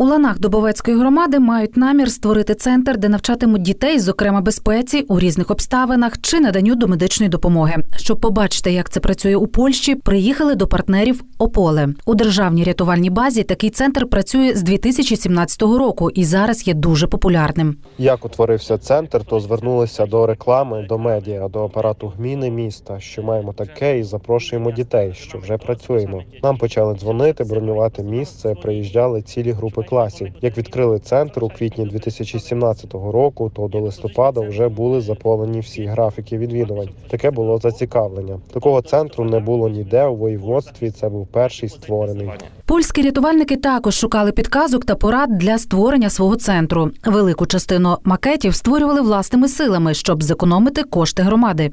У ланах Дубовецької громади мають намір створити центр, де навчатимуть дітей, зокрема безпеці у різних обставинах чи наданню домедичної допомоги. Щоб побачити, як це працює у Польщі, приїхали до партнерів Ополе. У державній рятувальній базі такий центр працює з 2017 року і зараз є дуже популярним. Як утворився центр, то звернулися до реклами, до медіа, до апарату гміни міста, що маємо таке, і запрошуємо дітей, що вже працюємо. Нам почали дзвонити, бронювати місце. Приїжджали цілі групи класів. Як відкрили центр у квітні 2017 року, то до листопада вже були заповнені всі графіки відвідувань. Таке було зацікавлення. Такого центру не було ніде у воєводстві. Це був перший створений. Польські рятувальники також шукали підказок та порад для створення свого центру. Велику частину макетів створювали власними силами, щоб зекономити кошти громади.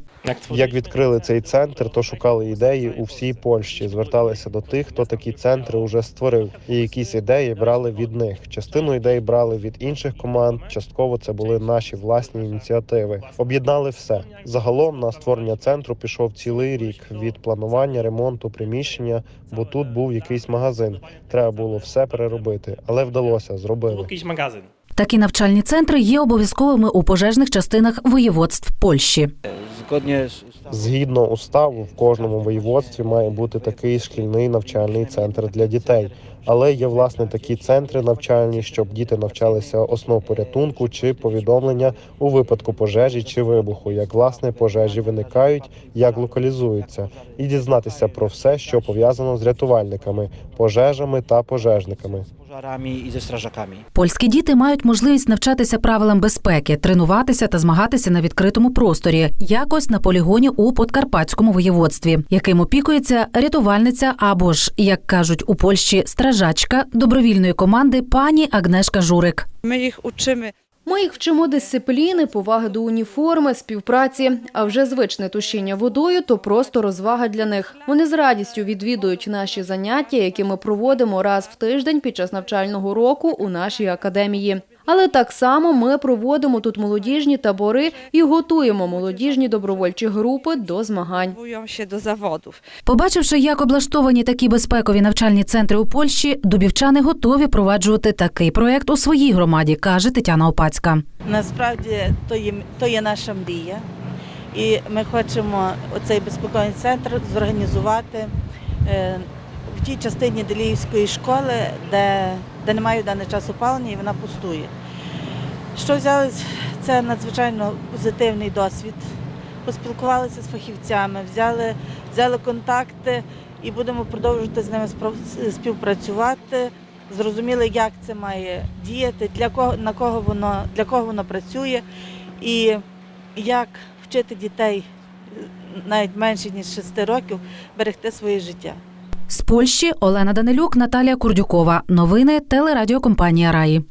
Як відкрили цей центр, то шукали ідеї у всій Польщі, зверталися до тих, хто такі центри вже створив, і якісь ідеї брали від них. Частину ідей брали від інших команд. Частково це були наші власні ініціативи. Об'єднали все. Загалом на створення центру пішов цілий рік від планування, ремонту приміщення, бо тут був якийсь магазин. Треба було все переробити, але вдалося, зробили. Якийсь магазин. Такі навчальні центри є обов'язковими у пожежних частинах воєводств Польщі. Ustawą. Згідно уставу, в кожному воєводстві має бути такий шкільний навчальний центр для дітей. Але є власне такі центри навчальні, щоб діти навчалися основ порятунку чи повідомлення у випадку пожежі чи вибуху, як власне пожежі виникають, як локалізуються, і дізнатися про все, що пов'язано з рятувальниками, пожежами та пожежниками. Z і зі стражаками. Польські діти мають можливість навчатися правилам безпеки, тренуватися та змагатися на відкритому просторі, якось на полігоні у Подкарпатському воєводстві, яким опікується рятувальниця або ж, як кажуть у Польщі, стражачка добровільної команди пані Агнешка Журик. Ми їх учимо Ми їх вчимо дисципліни, поваги до уніформи, співпраці. А вже звичне тушіння водою то просто розвага для них. Вони з радістю відвідують наші заняття, які ми проводимо раз в тиждень під час навчального року у нашій академії. Але так само ми проводимо тут молодіжні табори і готуємо молодіжні добровольчі групи до змагань. Побачивши, як облаштовані такі безпекові навчальні центри у Польщі, дубівчани готові проваджувати такий проект у своїй громаді, каже Тетяна Опацька. Насправді то є, то є наша мрія. І ми хочемо оцей безпековий центр зорганізувати е, в тій частині Деліївської школи, де, де немає в даний час опалення і вона пустує. Що взяли, це надзвичайно позитивний досвід. Поспілкувалися з фахівцями, взяли, взяли контакти і будемо продовжувати з ними співпрацювати. Зрозуміли, як це має діяти, для кого на кого воно для кого воно працює, і як вчити дітей е, навіть менше ніж 6 років берегти своє життя. З Польщі Олена Данилюк, Наталія Курдюкова. Новини телерадіокомпанія Раї.